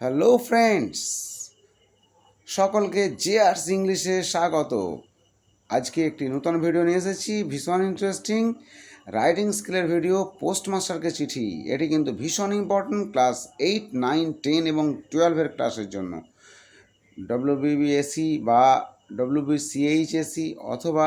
Hello friends, সকলকে J arts ইংলিশে স্বাগত। আজকে একটি নতুন ভিডিও নিয়ে এসেছি, ভীষণ ইন্টারেস্টিং রাইটিং স্কিলের ভিডিও পোস্ট মাস্টারকে চিঠি। এটি কিন্তু ভীষণ important class eight nine ten এবং টুয়েলভের ক্লাসের জন্য। ডব্লিউবিবিএসসি বা ডব্লিউবিসিএইচএসসি অথবা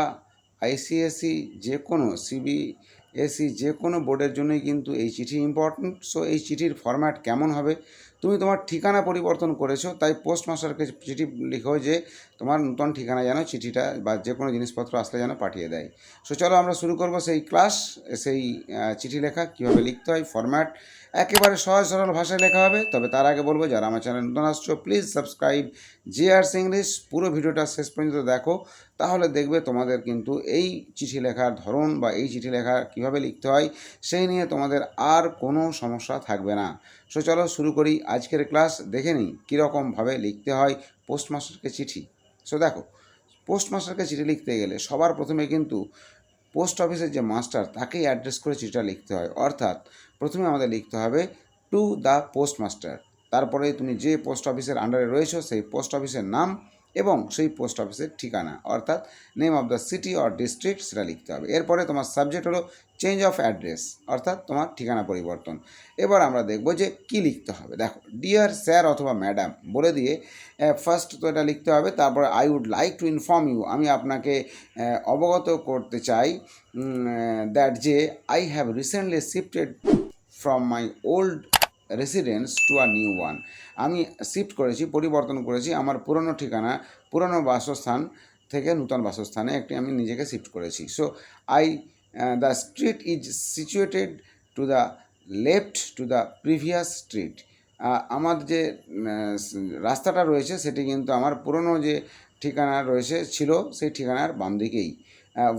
আইসিএসসি যে কোনো সিবিএসই যে কোনো বোর্ডের জন্যই কিন্তু এই চিঠি ইম্পর্ট্যান্ট সো এই চিঠির ফরম্যাট কেমন হবে তুমি তোমার ঠিকানা পরিবর্তন করেছ, তাই পোস্ট মাস্টারকে চিঠি লিখো যে তোমার নতুন ঠিকানা যেন চিঠিটা বা যে কোনো জিনিসপত্র আসলে যেন পাঠিয়ে দেয়। সো চলো আমরা শুরু করব সেই ক্লাস, সেই চিঠি লেখা, কীভাবে লিখতে হয় ফরম্যাট একেবারে সহজ সরল ভাষায় লেখা হবে, তবে তার আগে বলব, যারা আমার চ্যানেল নতুন আসছো please subscribe G arts English পুরো ভিডিওটা শেষ পর্যন্ত দেখো। তাহলে দেখবে তোমাদের কিন্তু এই চিঠি লেখার ধরন বা এই চিঠি লেখা কীভাবে লিখতে হয়, সেই নিয়ে তোমাদের আর কোনো সমস্যা থাকবে না। সো চলো শুরু করি আজকের ক্লাস, দেখে নিই কীরকমভাবে লিখতে হয় পোস্টমাস্টারকে চিঠি। সো দেখো, পোস্টমাস্টারকে চিঠি লিখতে গেলে সবার প্রথমে কিন্তু পোস্ট অফিসের যে মাস্টার, তাকেই অ্যাড্রেস করে চিঠিটা লিখতে হয়। অর্থাৎ প্রথমে আমাদের লিখতে হবে টু দ্য পোস্টমাস্টার তারপরে তুমি যে পোস্ট অফিসের আন্ডারে রয়েছো, সেই পোস্ট অফিসের নাম এবং সেই পোস্ট অফিসের ঠিকানা, অর্থাৎ name of the city or district সেটা লিখতে হবে। এরপরে তোমার সাবজেক্ট হলো চেঞ্জ অফ অ্যাড্রেস অর্থাৎ তোমার ঠিকানা পরিবর্তন। এবার আমরা দেখব যে কি লিখতে হবে। দেখো ডিয়ার স্যার অথবা ম্যাডাম বলে দিয়ে ফার্স্ট তো এটা লিখতে হবে, তারপরে I would like to inform you আমি আপনাকে অবগত করতে চাই দ্যাট যে I have recently shifted from my old residence to a new one আমি শিফট করেছি, পরিবর্তন করেছি আমার পুরনো ঠিকানা, পুরনো বাসস্থান থেকে নূতন বাসস্থানে একটি আমি নিজেকে শিফট করেছি। So I the street is situated to the left to the previous street আমার যে রাস্তাটা রয়েছে সেটি কিন্তু আমার পুরনো যে ঠিকানা রয়েছে ছিল সেই ঠিকানার বাম দিকেই।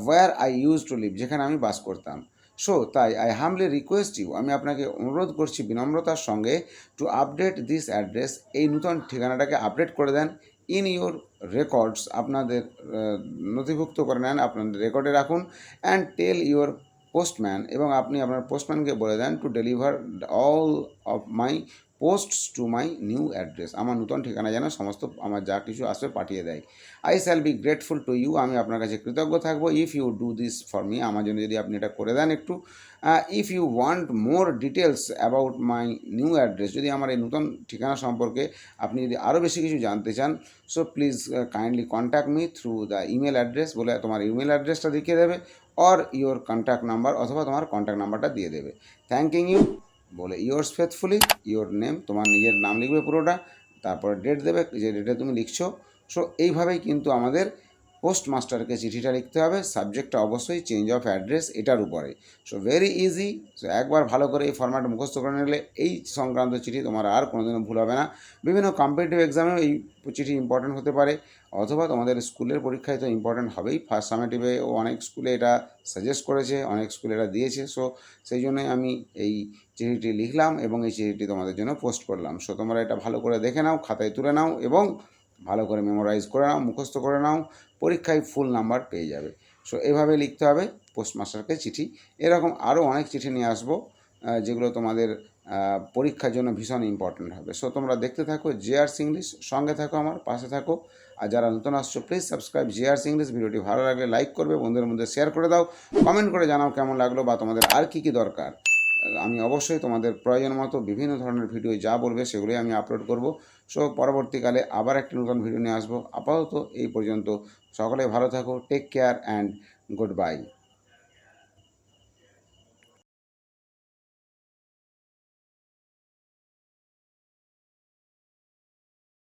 Where I use to live যেখানে আমি বাস করতাম। সো তাই আই হামলি রিকোয়েস্ট ইউ আমি আপনাকে অনুরোধ করছি বিনম্রতার সঙ্গে টু আপডেট দিস অ্যাড্রেস এই নূতন ঠিকানাটাকে আপডেট করে দেন ইন ইউর রেকর্ডস আপনাদের নথিভুক্ত করে নেন, আপনাদের রেকর্ডে রাখুন অ্যান্ড টেল ইউর পোস্টম্যান এবং আপনি আপনার পোস্টম্যানকে বলে দেন to deliver all of my posts to my new address. আমার নতুন ঠিকানা যেন সমস্ত আমার যা কিছু আসবে পাঠিয়ে দেয়। I shall be grateful to you আমি আপনার কাছে কৃতজ্ঞ থাকব। If you do this for me আমার জন্য যদি আপনি এটা করে দেন একটু। If you want more details about my new address যদি আমার এই নতুন ঠিকানা সম্পর্কে আপনি যদি আরও বেশি কিছু জানতে চান so please kindly contact me through the email address বলে তোমার ইমেল অ্যাড্রেসটা দেখিয়ে দেবে অর ইওর কন্ট্যাক্ট নাম্বার অথবা তোমার কন্ট্যাক্ট নাম্বারটা দিয়ে দেবে। থ্যাংকিং ইউ বলে ইয়োর্স ফেথফুলি ইয়োর নেম তোমার নিজের নাম লিখবে পুরোটা, তারপরে ডেট দেবে, যে ডেটে তুমি লিখছো। সো এইভাবেই কিন্তু আমাদের পোস্ট মাস্টারকে চিঠিটা লিখতে হবে, সাবজেক্টটা অবশ্যই চেঞ্জ অফ অ্যাড্রেস এটার উপরে। সো ভেরি ইজি সো একবার ভালো করে এই ফর্ম্যাট মুখস্থ করে নিলে এই সংক্রান্ত চিঠি তোমার আর কোনোদিনও ভুল হবে না। বিভিন্ন কম্পিটিটিভ এক্সামেও এই চিঠি ইম্পর্টেন্ট হতে পারে, অথবা তোমাদের স্কুলের পরীক্ষায় তো ইম্পর্টেন্ট হবেই। ফার্স্ট সামেটিভে ও অনেক স্কুলে এটা সাজেস্ট করেছে, অনেক স্কুলে এটা দিয়েছে। সো সেই জন্যই আমি এই চিঠিটি লিখলাম এবং এই চিঠিটি তোমাদের জন্য পোস্ট করলাম। সো তোমরা এটা ভালো করে দেখে নাও, খাতায় তুলে নাও এবং ভালো করে মেমোরাইজ করে নাও, মুখস্থ করে নাও, পরীক্ষায় ফুল নাম্বার পেয়ে যাবে। সো এভাবে লিখতে হবে পোস্টমাস্টারকে চিঠি। এরকম আরও অনেক চিঠি নিয়ে আসব যেগুলো তোমাদের পরীক্ষার জন্য ভীষণ ইম্পর্ট্যান্ট হবে। সো তোমরা দেখতে থাকো জে জেআরস ইংলিশ সঙ্গে থাকো আমার, পাশে থাকো। আর যারা নতুন আসছো please subscribe J J arts English ভিডিওটি ভালো লাগলে লাইক করবে, বন্ধুদের মধ্যে শেয়ার করে দাও। কমেন্ট করে জানাও কেমন লাগল বা তোমাদের আর কী কী দরকার। আমি অবশ্যই তোমাদের প্রয়োজন মতো বিভিন্ন ধরনের ভিডিও যা বলবে সেগুলোই আমি আপলোড করব। সো পরবর্তীকালে আবার একটি নতুন ভিডিও নিয়ে আসব। আপাতত এই পর্যন্ত। সকলে ভালো থাকো take care and good bye